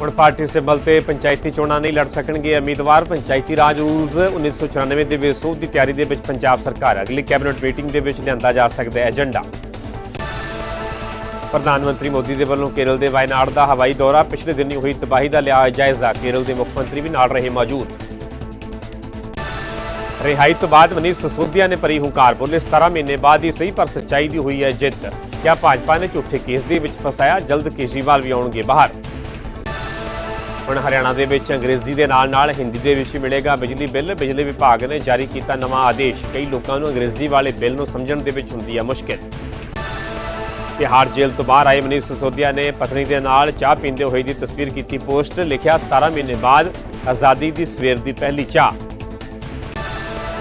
ਹੁਣ party symbol ਤੇ ਪੰਚਾਇਤੀ ਚੋਣਾਂ ਨਹੀਂ ਲੜ ਸਕਣਗੇ। ਉਮੀਦਵਾਰ ਪੰਚਾਇਤੀ ਰਾਜ ਰੂਲਸ 1994 ਦੇ ਵਿਸੋਧ ਦੀ ਤਿਆਰੀ ਦੇ ਵਿੱਚ ਪੰਜਾਬ ਸਰਕਾਰ। ਅਗਲੀ ਕੈਬਨਿਟ ਮੀਟਿੰਗ ਦੇ ਵਿੱਚ ਲਿਆਂਦਾ ਜਾ ਸਕਦਾ ਹੈ ਏਜੰਡਾ। ਪ੍ਰਧਾਨ ਮੰਤਰੀ ਮੋਦੀ ਦੇ ਵੱਲੋਂ ਕੇਰਲ ਦੇ ਵਾਇਨਾਡ ਦਾ ਹਵਾਈ ਦੌਰਾ ਪਿਛਲੇ ਦਿਨੀ ਹੋਈ ਤਬਾਹੀ ਦਾ ਲਿਆ ਜਾਇਜ਼ਾ। ਕੇਰਲ ਦੇ ਮੁੱਖ ਮੰਤਰੀ ਵੀ ਨਾਲ ਰਹੇ ਮੌਜੂਦ। ਰਿਹਾਈ ਤੋਂ ਬਾਅਦ ਮਨੀਸ਼ ਸਸੋਦੀਆ ਨੇ ਭਰੀ ਹੁੰਕਾਰ ਬੋਲੇ। 17 ਮਹੀਨੇ ਬਾਅਦ ਹੀ ਸਹੀ ਪਰ ਸੱਚਾਈ ਦੀ ਹੋਈ ਹੈ ਜਿੱਤ। ਕਿਆ ਭਾਜਪਾ ਨੇ ਝੂਠੇ ਕੇਸ ਦੇ ਵਿੱਚ ਫਸਾਇਆ? ਜਲਦ ਕੇਜਰੀਵਾਲ ਵੀ ਆਉਣਗੇ ਬਾਹਰ। ਹੁਣ ਹਰਿਆਣਾ ਦੇ ਵਿੱਚ ਅੰਗਰੇਜ਼ੀ ਦੇ ਨਾਲ-ਨਾਲ ਹਿੰਦੀ ਦੇ ਵਿੱਚ ਮਿਲੇਗਾ। ਬਿਜਲੀ ਬਿੱਲ, ਬਿਜਲੀ ਵਿਭਾਗ ਨੇ ਜਾਰੀ ਕੀਤਾ ਨਵਾਂ ਆਦੇਸ਼। ਕਈ ਲੋਕਾਂ ਨੂੰ ਅੰਗਰੇਜ਼ੀ ਵਾਲੇ ਬਿੱਲ ਨੂੰ ਸਮਝਣ ਦੇ ਵਿੱਚ ਹੁੰਦੀ ਹੈ ਮੁਸ਼ਕਿਲ। ਤਿਹਾੜ ਜੇਲ੍ਹ ਤੋਂ ਬਾਹਰ ਆਏ ਮਨੀਸ਼ ਸਸੋਦੀਆ ਨੇ ਪਤਨੀ ਦੇ ਨਾਲ ਚਾਹ ਪੀਂਦੇ ਹੋਏ ਦੀ ਤਸਵੀਰ ਕੀਤੀ ਪੋਸਟ। ਲਿਖਿਆ 17 ਮਹੀਨੇ ਬਾਅਦ ਆਜ਼ਾਦੀ ਦੀ ਸਵੇਰ ਦੀ ਪਹਿਲੀ ਚਾਹ।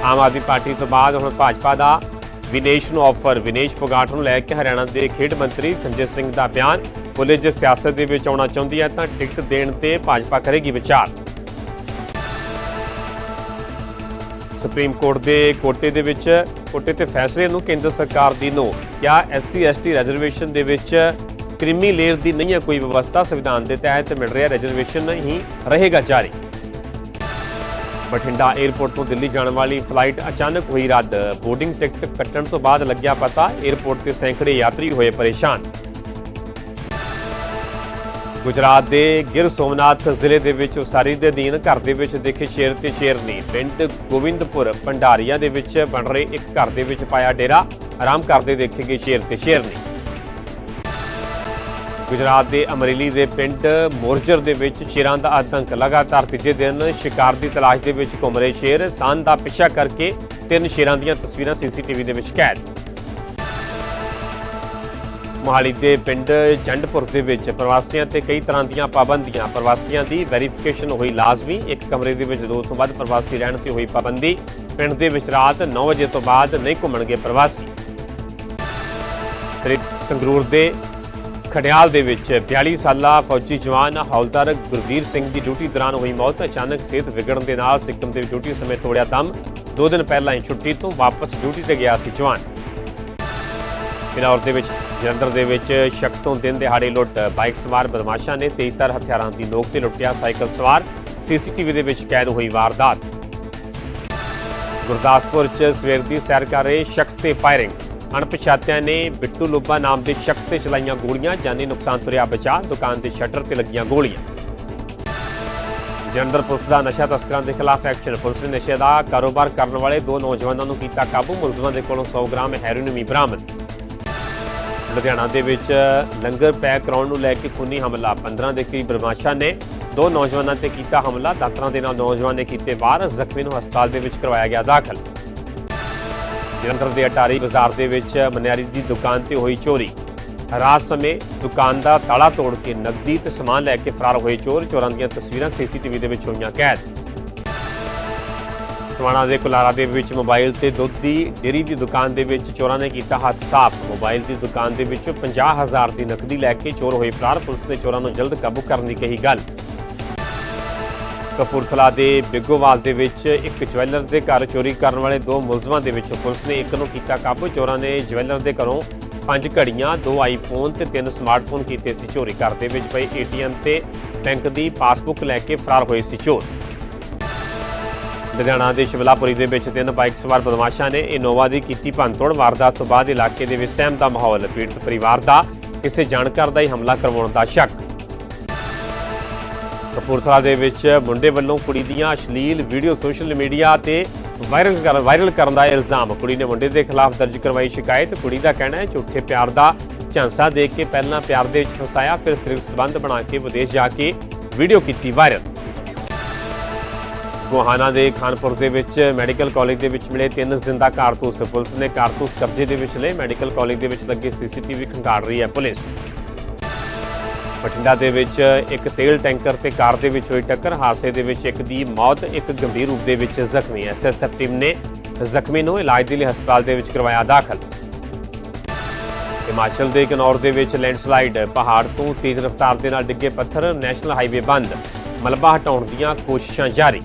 ਆਮ ਆਦਮੀ ਪਾਰਟੀ ਤੋਂ ਬਾਅਦ ਹੁਣ ਭਾਜਪਾ ਦਾ ਵਿਨੇਸ਼ ਨੂੰ ਆਫਰ। ਵਿਨੇਸ਼ ਫੋਗਾਟ ਨੂੰ ਲੈ ਕੇ ਹਰਿਆਣਾ ਦੇ ਖੇਡ ਮੰਤਰੀ ਸੰਜੇ ਸਿੰਘ ਦਾ ਬਿਆਨ। ਪੁਲਿਸ ਜੇ ਸਿਆਸਤ ਦੇ ਵਿੱਚ ਆਉਣਾ ਚਾਹੁੰਦੀ ਹੈ ਤਾਂ ਟਿਕਟ ਦੇਣ ਤੇ ਭਾਜਪਾ ਕਰੇਗੀ ਵਿਚਾਰ। ਸੁਪਰੀਮ ਕੋਰਟ ਦੇ ਕੋਟੇ ਦੇ ਵਿੱਚ, ਕੋਟੇ ਤੇ ਫੈਸਲੇ ਨੂੰ ਕੇਂਦਰ ਸਰਕਾਰ ਦੀ ਨੋ। ਕਿਆ ਐਸਸੀ ਐਸਟੀ ਰਿਜ਼ਰਵੇਸ਼ਨ ਦੇ ਵਿੱਚ ਕ੍ਰਿਮੀ ਲੇਅਰ ਦੀ ਨਹੀਂ ਹੈ ਕੋਈ ਵਿਵਸਥਾ, ਸੰਵਿਧਾਨ ਦੇ ਤਹਿਤ ਮਿਲ ਰਿਹਾ ਰਿਜ਼ਰਵੇਸ਼ਨ ਨਹੀਂ ਰਹੇਗਾ ਜਾਰੀ। ਬਠਿੰਡਾ 에ਅਰਪੋਰਟ ਤੋਂ ਦਿੱਲੀ ਜਾਣ ਵਾਲੀ ਫਲਾਈਟ ਅਚਾਨਕ ਹੋਈ ਰੱਦ। ਬੋਰਡਿੰਗ ਟਿਕਟ ਕੱਟਣ ਤੋਂ ਬਾਅਦ ਲੱਗਿਆ ਪਤਾ 에ਅਰਪੋਰਟ ਤੇ ਸੈਂਕੜੇ ਯਾਤਰੀ ਹੋਏ ਪਰੇਸ਼ਾਨ। ਗੁਜਰਾਤ ਦੇ ਗਿਰ ਸੋਮਨਾਥ ਜ਼ਿਲ੍ਹੇ ਦੇ ਵਿੱਚ ਉਸਾਰੀ ਦੇ ਅਧੀਨ ਘਰ ਦੇ ਵਿੱਚ ਦੇਖੇ ਸ਼ੇਰ ਤੇ ਸ਼ੇਰਨੀ ਪਿੰਡ ਗੋਬਿੰਦਪੁਰ ਭੰਡਾਰੀਆ ਦੇ ਵਿੱਚ ਬਣ ਰਹੇ ਇੱਕ ਘਰ ਦੇ ਵਿੱਚ ਪਾਇਆ ਡੇਰਾ। ਆਰਾਮ ਕਰਦੇ ਦੇਖੇ ਗਏ ਸ਼ੇਰ ਤੇ ਸ਼ੇਰਨੀ ਗੁਜਰਾਤ ਦੇ ਅਮਰੇਲੀ ਦੇ ਪਿੰਡ ਮੋਰਜਰ ਦੇ ਵਿੱਚ ਸ਼ੇਰਾਂ ਦਾ ਆਤੰਕ ਲਗਾਤਾਰ ਤੀਜੇ ਦਿਨ ਸ਼ਿਕਾਰ ਦੀ ਤਲਾਸ਼ ਦੇ ਵਿੱਚ ਘੁੰਮ ਰਹੇ ਸ਼ੇਰ। ਸਾਨ ਦਾ ਪਿੱਛਾ ਕਰਕੇ ਤਿੰਨ ਸ਼ੇਰਾਂ ਦੀਆਂ ਤਸਵੀਰਾਂ ਸੀਸੀਟੀਵੀ ਦੇ ਵਿੱਚ ਕੈਦ। ਮੋਹਾਲੀ ਦੇ ਪਿੰਡ ਜੰਡਪੁਰ ਦੇ ਵਿੱਚ ਪ੍ਰਵਾਸੀਆਂ ਤੇ ਕਈ ਤਰ੍ਹਾਂ ਦੀਆਂ ਪਾਬੰਦੀਆਂ। ਪ੍ਰਵਾਸੀਆਂ ਦੀ ਵੈਰੀਫਿਕੇਸ਼ਨ ਹੋਈ ਲਾਜ਼ਮੀ। ਇੱਕ ਕਮਰੇ ਦੇ ਵਿੱਚ ਦੋ ਤੋਂ ਵੱਧ ਪ੍ਰਵਾਸੀ ਰਹਿਣ ਤੇ ਹੋਈ ਪਾਬੰਦੀ। ਪਿੰਡ ਦੇ ਵਿੱਚ ਰਾਤ 9 ਵਜੇ ਤੋਂ ਬਾਅਦ ਨਹੀਂ ਘੁੰਮਣਗੇ ਪ੍ਰਵਾਸੀ। ਸੰਗਰੂਰ ਦੇ ਖੜਿਆਲ ਦੇ ਵਿੱਚ 42 ਸਾਲਾ ਫੌਜੀ ਜਵਾਨ ਹੌਲਦਾਰ ਗੁਰਵੀਰ ਸਿੰਘ ਦੀ ਡਿਊਟੀ ਦੌਰਾਨ ਹੋਈ ਮੌਤ। ਅਚਾਨਕ ਸਿਹਤ ਵਿਗੜਨ ਦੇ ਨਾਲ ਸਿੱਕਮ ਦੇ ਡਿਊਟੀ ਸਮੇਂ ਤੋੜਿਆ ਦਮ। ਦੋ ਦਿਨ ਪਹਿਲਾਂ ਹੀ ਛੁੱਟੀ ਤੋਂ ਵਾਪਸ ਡਿਊਟੀ ਤੇ ਗਿਆ ਸੀ ਜਵਾਨ। ਫਿਲੌਰ ਦੇ ਵਿੱਚ ਜਲੰਧਰ ਦੇ ਵਿੱਚ ਸ਼ਖਸ ਤੋਂ ਦਿਨ ਦਿਹਾੜੇ ਲੁੱਟ, ਬਾਈਕ ਸਵਾਰ ਬਦਮਾਸ਼ਾਂ ਨੇ ਤੇਜ਼ਧਾਰ ਹਥਿਆਰਾਂ ਦੀ ਨੋਕ ਤੇ ਲੁੱਟਿਆ, ਸਾਈਕਲ ਸਵਾਰ ਸੀਸੀਟੀਵੀ ਦੇ ਵਿੱਚ ਕੈਦ ਹੋਈ ਵਾਰਦਾਤ। ਗੁਰਦਾਸਪੁਰ 'ਚ ਸਵੇਰ ਦੀ ਸੈਰ ਕਰ ਰਹੇ ਸ਼ਖਸ ਤੇ ਫਾਇਰਿੰਗ। ਅਣਪਛਾਤਿਆਂ ਨੇ ਬਿੱਟੂ ਲੁੱਬਾ ਨਾਮ ਦੇ ਸ਼ਖਸ ਤੇ ਚਲਾਈਆਂ ਗੋਲੀਆਂ, ਜਾਨੀ ਨੁਕਸਾਨ ਤੁਰਿਆ ਬਚਾ, ਦੁਕਾਨ ਦੇ ਸ਼ਟਰ ਤੇ ਲੱਗੀਆਂ ਗੋਲੀਆਂ। ਜਲੰਧਰ ਪੁਲਿਸ ਦਾ ਨਸ਼ਾ ਤਸਕਰਾਂ ਦੇ ਖਿਲਾਫ ਐਕਸ਼ਨ। ਪੁਲਿਸ ਨੇ ਨਸ਼ੇ ਦਾ ਕਾਰੋਬਾਰ ਕਰਨ ਵਾਲੇ ਦੋ ਨੌਜਵਾਨਾਂ ਨੂੰ ਕੀਤਾ ਕਾਬੂ, ਮੁਲਜ਼ਮਾਂ ਦੇ ਕੋਲੋਂ 100 ਗ੍ਰਾਮ ਹੈਰੋਇਨ ਵੀ ਬਰਾਮਦ। ਲੁਧਿਆਣਾ ਦੇ ਵਿੱਚ ਲੰਗਰ ਪੈਕ ਕਰਾਉਣ ਨੂੰ ਲੈ ਕੇ ਖੂਨੀ ਹਮਲਾ। 15 ਦੇ ਕਰੀਬ ਬਦਮਾਸ਼ਾਂ ਨੇ ਦੋ ਨੌਜਵਾਨਾਂ ਤੇ ਕੀਤਾ ਹਮਲਾ। ਦਾਤਰਾਂ ਦੇ ਨਾਲ ਨੌਜਵਾਨ ਨੇ ਕੀਤੇ ਵਾਰ, ਜ਼ਖਮੀ ਨੂੰ ਹਸਪਤਾਲ ਦੇ ਵਿੱਚ ਕਰਵਾਇਆ ਗਿਆ ਦਾਖਲ। ਜਲੰਧਰ ਦੇ ਅਟਾਰੀ ਬਾਜ਼ਾਰ ਦੇ ਵਿੱਚ ਮਨਿਆਰੀ ਦੀ ਦੁਕਾਨ ਤੇ ਹੋਈ ਚੋਰੀ। ਰਾਤ ਸਮੇਂ ਦੁਕਾਨ ਦਾ ਤਾਲਾ ਤੋੜ ਕੇ ਨਕਦੀ ਤੇ ਸਮਾਨ ਲੈ ਕੇ ਫਰਾਰ ਹੋਏ ਚੋਰ। ਚੋਰਾਂ ਦੀਆਂ ਤਸਵੀਰਾਂ ਸੀਸੀਟੀਵੀ ਦੇ ਵਿੱਚ ਹੋਈਆਂ ਕੈਦ। ਸਵਾਣਾ ਦੇ ਕੁਲਾਰਾ ਦੇ ਵਿੱਚ ਮੋਬਾਈਲ ਤੇ ਦੁੱਧ ਦੀ, ਡੇਰੀ ਦੀ ਦੁਕਾਨ ਦੇ ਵਿੱਚ ਚੋਰਾਂ ਨੇ ਕੀਤਾ ਹੱਥ ਸਾਫ਼। ਮੋਬਾਈਲ ਦੀ ਦੁਕਾਨ ਦੇ ਵਿੱਚੋਂ 50000 ਦੀ ਨਕਦੀ ਲੈ ਕੇ ਚੋਰ ਹੋਏ ਫਰਾਰ। ਪੁਲਿਸ ਨੇ ਚੋਰਾਂ ਨੂੰ ਜਲਦ ਕਾਬੂ ਕਰਨ ਦੀ ਕਹੀ ਗੱਲ। ਕਪੂਰਥਲਾ ਦੇ ਬਿੱਗੋਵਾਲ ਦੇ ਵਿੱਚ ਇੱਕ ਜਵੈਲਰ ਦੇ ਘਰ ਚੋਰੀ ਕਰਨ ਵਾਲੇ ਦੋ ਮੁਲਜ਼ਮਾਂ ਦੇ ਵਿੱਚੋਂ ਪੁਲਿਸ ਨੇ ਇੱਕ ਨੂੰ ਕੀਤਾ ਕਾਬੂ। ਚੋਰਾਂ ਨੇ ਜਵੈਲਰ ਦੇ ਘਰੋਂ ਪੰਜ ਘੜੀਆਂ, ਦੋ ਆਈਫੋਨ ਤੇ ਤਿੰਨ ਸਮਾਰਟਫੋਨ ਕੀਤੇ ਸੀ। ਚੋਰੀ ਘਰ ਦੇ ਵਿੱਚ ਪਏ ਏਟੀਐਮ ਤੇ ਬੈਂਕ ਦੀ ਪਾਸਬੁੱਕ ਲੈ ਕੇ ਫਰਾਰ ਹੋਏ ਸੀ ਚੋਰ। ਲੁਧਿਆਣਾ ਦੇ ਸ਼ਿਵਲਾਪੁਰੀ ਦੇ ਵਿੱਚ ਤਿੰਨ ਬਾਈਕ ਸਵਾਰ ਬਦਮਾਸ਼ਾਂ ਨੇ ਇਨੋਵਾ ਦੀ ਕੀਤੀ ਭੰਨਤੋੜ। ਵਾਰਦਾਤ ਤੋਂ ਬਾਅਦ ਇਲਾਕੇ ਦੇ ਵਿੱਚ ਸਹਿਮ ਦਾ ਮਾਹੌਲ। ਪੀੜਤ ਪਰਿਵਾਰ ਦਾ ਕਿਸੇ ਜਾਣਕਾਰ ਦਾ ਹੀ ਹਮਲਾ ਕਰਵਾਉਣ ਦਾ ਸ਼ੱਕ। ਕਪੂਰਥਲਾ ਦੇ ਵਿੱਚ ਮੁੰਡੇ ਵੱਲੋਂ ਕੁੜੀ ਦੀਆਂ ਅਸ਼ਲੀਲ ਵੀਡੀਓ ਸੋਸ਼ਲ ਮੀਡੀਆ ਤੇ ਵਾਇਰਲ ਕਰ ਵਾਇਰਲ ਕਰਨ ਦਾ ਇਲਜ਼ਾਮ। ਕੁੜੀ ਨੇ ਮੁੰਡੇ ਦੇ ਖਿਲਾਫ ਦਰਜ ਕਰਵਾਈ ਸ਼ਿਕਾਇਤ। ਕੁੜੀ ਦਾ ਕਹਿਣਾ ਹੈ, ਝੂਠੇ ਪਿਆਰ ਦਾ ਝਾਂਸਾ ਦੇ ਕੇ ਪਹਿਲਾਂ ਪਿਆਰ ਦੇ ਵਿੱਚ ਫਸਾਇਆ, ਫਿਰ ਸਿਰਫ ਸਬੰਧ ਬਣਾ ਕੇ ਵਿਦੇਸ਼ ਜਾ ਕੇ ਵੀਡੀਓ ਕੀਤੀ ਵਾਇਰਲ। ਮੋਹਾਨਾ ਦੇ ਖਾਨਪੁਰ ਦੇ ਵਿੱਚ ਮੈਡੀਕਲ ਕਾਲਜ ਦੇ ਵਿੱਚ ਮਿਲੇ ਤਿੰਨ ਜ਼ਿੰਦਾ ਕਾਰਤੂਸ ਪੁਲਿਸ ਨੇ ਕਾਰਤੂਸ ਕਬਜ਼ੇ ਦੇ ਵਿੱਚ ਲਏ ਮੈਡੀਕਲ ਕਾਲਜ ਦੇ ਵਿੱਚ ਲੱਗੇ ਸੀਸੀਟੀਵੀ ਖੰਗਾਲ ਰਹੀ ਹੈ ਪੁਲਿਸ ਬਠਿੰਡਾ ਦੇ ਵਿੱਚ ਇੱਕ ਤੇਲ ਟੈਂਕਰ ਤੇ ਕਾਰ ਦੇ ਵਿੱਚ ਹੋਈ ਟੱਕਰ ਹਾਦਸੇ ਦੇ ਵਿੱਚ ਇੱਕ ਦੀ ਮੌਤ ਇੱਕ ਗੰਭੀਰ ਰੂਪ ਦੇ ਵਿੱਚ ਜ਼ਖਮੀ ਐਸਐਸਐਫ ਟੀਮ ਨੇ ਜ਼ਖਮੀ ਨੂੰ ਇਲਾਜ ਦੇ ਲਈ ਹਸਪਤਾਲ ਦੇ ਵਿੱਚ ਕਰਵਾਇਆ ਦਾਖਲ ਹਿਮਾਚਲ ਦੇ ਕਿਨੌਰ ਦੇ ਵਿੱਚ ਲੈਂਡਸਲਾਈਡ ਪਹਾੜ ਤੋਂ ਤੇਜ਼ ਰਫ਼ਤਾਰ ਦੇ ਨਾਲ ਡਿੱਗੇ ਪੱਥਰ ਨੈਸ਼ਨਲ ਹਾਈਵੇ ਬੰਦ ਮਲਬਾ ਹਟਾਉਣ ਦੀਆਂ ਕੋਸ਼ਿਸ਼ਾਂ ਜਾਰੀ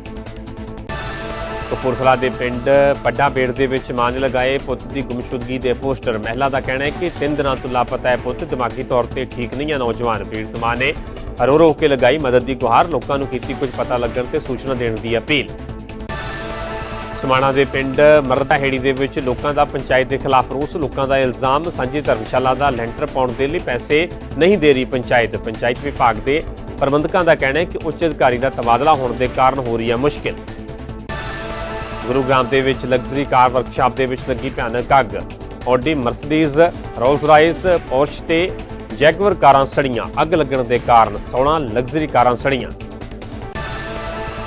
ਕਪੂਰਥਲਾ ਦੇ ਪਿੰਡ ਪੱਡਾ ਬੇੜ ਦੇ ਵਿੱਚ ਮਾਂ ਲਗਾਏ ਪੁੱਤ ਦੀ ਗੁੰਮਸ਼ੁਦਗੀ ਦੇ ਪੋਸਟਰ। ਮਹਿਲਾ ਦਾ ਕਹਿਣਾ ਹੈ ਕਿ ਤਿੰਨ ਦਿਨਾਂ ਤੋਂ ਲਾਪਤਾ ਹੈ ਪੁੱਤ। ਦਿਮਾਗੀ ਤੌਰ ਤੇ ਠੀਕ ਨਹੀਂ ਹੈ। ਨੌਜਵਾਨ ਪੀੜਤ ਮਾਂ ਨੇ ਰੋ ਰੋ ਕੇ ਲਗਾਈ ਮਦਦ ਦੀ ਗੁਹਾਰ। ਲੋਕਾਂ ਨੂੰ ਕੀਤੀ ਕੁਝ ਪਤਾ ਲੱਗਣ ਤੇ ਸੂਚਨਾ ਦੇਣ ਦੀ ਅਪੀਲ। ਸਮਾਣਾ ਦੇ ਪਿੰਡ ਮਰਦਾਹੇੜੀ ਦੇ ਵਿੱਚ ਲੋਕਾਂ ਦਾ ਪੰਚਾਇਤ ਦੇ ਖਿਲਾਫ ਰੋਸ। ਲੋਕਾਂ ਦਾ ਇਲਜ਼ਾਮ, ਸਾਂਝੀ ਧਰਮਸ਼ਾਲਾ ਦਾ ਲੈਂਟਰ ਪਾਉਣ ਦੇ ਲਈ ਪੈਸੇ ਨਹੀਂ ਦੇ ਰਹੀ ਪੰਚਾਇਤ। ਪੰਚਾਇਤ ਵਿਭਾਗ ਦੇ ਪ੍ਰਬੰਧਕਾਂ ਦਾ ਕਹਿਣਾ ਹੈ ਕਿ ਉੱਚ ਅਧਿਕਾਰੀ ਦਾ ਤਬਾਦਲਾ ਹੋਣ ਦੇ ਕਾਰਨ ਹੋ ਰਹੀ ਹੈ ਮੁਸ਼ਕਿਲ। ਗੁਰੂਗ੍ਰਾਮ ਦੇ ਵਿੱਚ ਲਗਜ਼ਰੀ ਕਾਰ ਵਰਕਸ਼ਾਪ ਦੇ ਵਿੱਚ ਲੱਗੀ ਭਿਆਨਕ ਅੱਗ। Audi Mercedes Rolls Royce Porsche ਤੇ ਜੈਗਵਰ ਕਾਰਾਂ ਸੜੀਆਂ। ਅੱਗ ਲੱਗਣ ਦੇ ਕਾਰਨ 16 ਲਗਜ਼ਰੀ ਕਾਰਾਂ ਸੜੀਆਂ।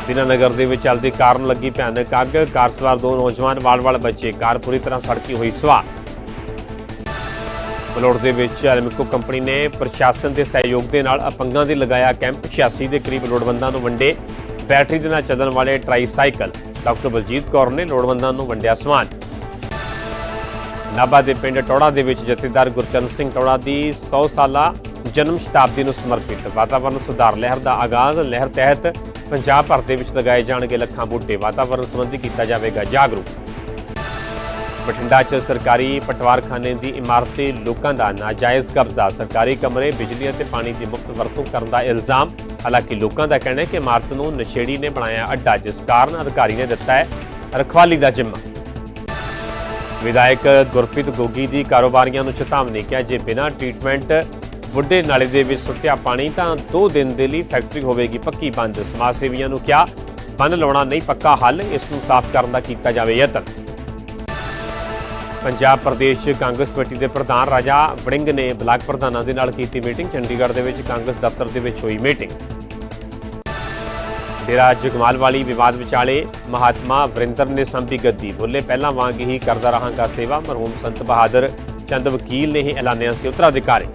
ਦੀਨਾਨਗਰ ਦੇ ਵਿੱਚ ਚੱਲਦੀ ਕਾਰਨ ਲੱਗੀ ਭਿਆਨਕ ਅੱਗ। ਕਾਰ ਸਵਾਰ ਦੋ ਨੌਜਵਾਨ, ਵਾਲ-ਵਾਲ ਬੱਚੇ। ਕਾਰ ਪੂਰੀ ਤਰ੍ਹਾਂ ਸੜਕੀ ਹੋਈ ਸਵਾਰ ਬਲੋੜ ਦੇ ਵਿੱਚ ਐਲਮਿਕੋ ਕੰਪਨੀ ਨੇ ਪ੍ਰਸ਼ਾਸਨ ਦੇ ਸਹਿਯੋਗ ਦੇ ਨਾਲ ਅਪੰਗਾਂ ਦੇ ਲਗਾਇਆ ਕੈਂਪ। 86 ਦੇ ਕਰੀਬ ਲੋੜਵੰਦਾਂ ਨੂੰ ਵੰਡੇ। ਬੈਟਰੀ ਦੇ ਨਾਲ ਚੱਲਣ ਵਾਲੇ ਟ੍ਰਾਈਸਾਈਕਲ। ਡਾਕਟਰ ਬਲਜੀਤ ਕੌਰ ਨੇ ਲੋੜਵੰਦਾਂ ਨੂੰ ਵੰਡਿਆ ਸਮਾਨ। ਨਾਭਾ ਦੇ ਪਿੰਡ ਟੋੜਾ ਦੇ ਵਿੱਚ ਜਥੇਦਾਰ ਗੁਰਚਰਨ ਸਿੰਘ ਟੋੜਾ ਦੀ 100 ਸਾਲਾ ਜਨਮ ਸ਼ਤਾਬਦੀ ਨੂੰ ਸਮਰਪਿਤ ਵਾਤਾਵਰਣ ਸੁਧਾਰ ਲਹਿਰ ਦਾ ਆਗਾਜ਼ ਲਹਿਰ ਤਹਿਤ ਪੰਜਾਬ ਭਰ ਦੇ ਵਿੱਚ ਲਗਾਏ ਜਾਣਗੇ ਲੱਖਾਂ ਬੂਟੇ। ਵਾਤਾਵਰਣ ਸੰਬੰਧੀ ਕੀਤਾ ਜਾਵੇਗਾ ਜਾਗਰੂਕ। ਬਠਿੰਡਾ 'ਚ ਸਰਕਾਰੀ ਪਟਵਾਰਖਾਨੇ ਦੀ ਇਮਾਰਤ ਤੇ ਲੋਕਾਂ ਦਾ ਨਾਜਾਇਜ਼ ਕਬਜ਼ਾ। ਸਰਕਾਰੀ ਕਮਰੇ, ਬਿਜਲੀ ਅਤੇ ਪਾਣੀ ਦੀ ਮੁਫਤ ਵਰਤੋਂ ਕਰਨ ਦਾ ਇਲਜ਼ਾਮ। ਹਾਲਾਂਕਿ ਲੋਕਾਂ ਦਾ ਕਹਿਣਾ ਹੈ ਕਿ ਇਮਾਰਤ ਨੂੰ ਨਸ਼ੇੜੀ ਨੇ ਬਣਾਇਆ ਅੱਡਾ, ਜਿਸ ਕਾਰਨ ਅਧਿਕਾਰੀ ਨੇ ਦਿੱਤਾ ਹੈ ਰਖਵਾਲੀ ਦਾ ਜਿੰਮਾ। ਵਿਧਾਇਕ ਗੁਰਪ੍ਰੀਤ ਗੋਗੀ ਦੀ ਕਾਰੋਬਾਰੀਆਂ ਨੂੰ ਚੇਤਾਵਨੀ ਕਿਹਾ ਜੇ ਬਿਨਾਂ ਟ੍ਰੀਟਮੈਂਟ ਬੁੱਢੇ ਨਾਲੇ ਦੇ ਵਿੱਚ ਸੁੱਟਿਆ ਪਾਣੀ ਤਾਂ 2 ਦਿਨ ਦੇ ਲਈ ਫੈਕਟਰੀ ਹੋਵੇਗੀ ਪੱਕੀ ਬੰਦ। ਸਮਾਜ ਸੇਵੀਆਂ ਨੂੰ ਕਿਹਾ, ਬੰਨ ਲਾਉਣਾ ਨਹੀਂ ਪੱਕਾ ਹੱਲ, ਇਸ ਨੂੰ ਸਾਫ਼ ਕਰਨ ਦਾ ਕੀਤਾ ਜਾਵੇ ਯਤਨ। ਪੰਜਾਬ ਪ੍ਰਦੇਸ਼ ਕਾਂਗਰਸ ਕਮੇਟੀ ਦੇ ਪ੍ਰਧਾਨ ਰਾਜਾ ਵੜਿੰਗ ਨੇ ਬਲਾਕ ਪ੍ਰਧਾਨਾਂ ਦੇ ਨਾਲ ਕੀਤੀ ਮੀਟਿੰਗ, ਚੰਡੀਗੜ੍ਹ ਦੇ ਵਿੱਚ ਕਾਂਗਰਸ ਦਫ਼ਤਰ ਦੇ ਵਿੱਚ ਹੋਈ ਮੀਟਿੰਗ। ਡੇਰਾ ਜਗਮਾਲ ਵਾਲੀ ਵਿਵਾਦ ਵਿਚਾਲੇ ਮਹਾਤਮਾ ਵਰਿੰਦਰ ਨੇ ਸੰਭੀ ਗੱਦੀ। ਬੋਲੇ, ਪਹਿਲਾਂ ਵਾਂਗ ਹੀ ਕਰਦਾ ਰਹਾਂਗਾ ਸੇਵਾ। ਮਰਹੂਮ ਸੰਤ ਬਹਾਦਰ ਚੰਦ ਵਕੀਲ ਨੇ ਹੀ ਐਲਾਨਿਆ ਸੀ ਉੱਤਰਾਧਿਕਾਰੀ।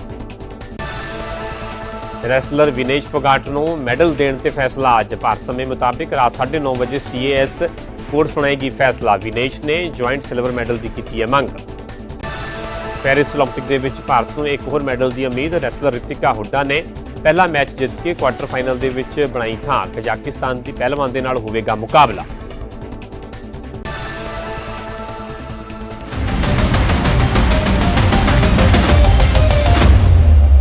ਰੈਸਲਰ ਵਿਨੇਸ਼ ਫੋਗਾਟ ਨੂੰ ਮੈਡਲ ਦੇਣ ਤੇ ਫੈਸਲਾ ਅੱਜ। ਭਾਰਤ ਸਮੇਂ ਮੁਤਾਬਿਕ ਰਾਤ 9:30 ਵਜੇ ਸੀਏਐਸ ਕੋਰਟ ਸੁਣਾਏਗੀ ਫੈਸਲਾ ਵਿਨੇਸ਼ ਨੇ ਜੁਆਇੰਟ ਸਿਲਵਰ ਮੈਡਲ ਦੀ ਕੀਤੀ ਹੈ ਮੰਗ ਪੈਰਿਸ 올림픽 ਦੇ ਵਿੱਚ ਭਾਰਤ ਨੂੰ ਇੱਕ ਹੋਰ ਮੈਡਲ ਦੀ ਉਮੀਦ ਰੈਸਲਰ ਰਿਤਿਕਾ ਹੁੱਡਾ ਨੇ ਪਹਿਲਾ ਮੈਚ ਜਿੱਤ ਕੇ ਕੁਆਟਰ ਫਾਈਨਲ ਦੇ ਵਿੱਚ ਬਣਾਈ ਥਾਂ ਕਜ਼ਾਕਿਸਤਾਨ ਦੀ ਪਹਿਲਵਾਨ ਦੇ ਨਾਲ ਹੋਵੇਗਾ ਮੁਕਾਬਲਾ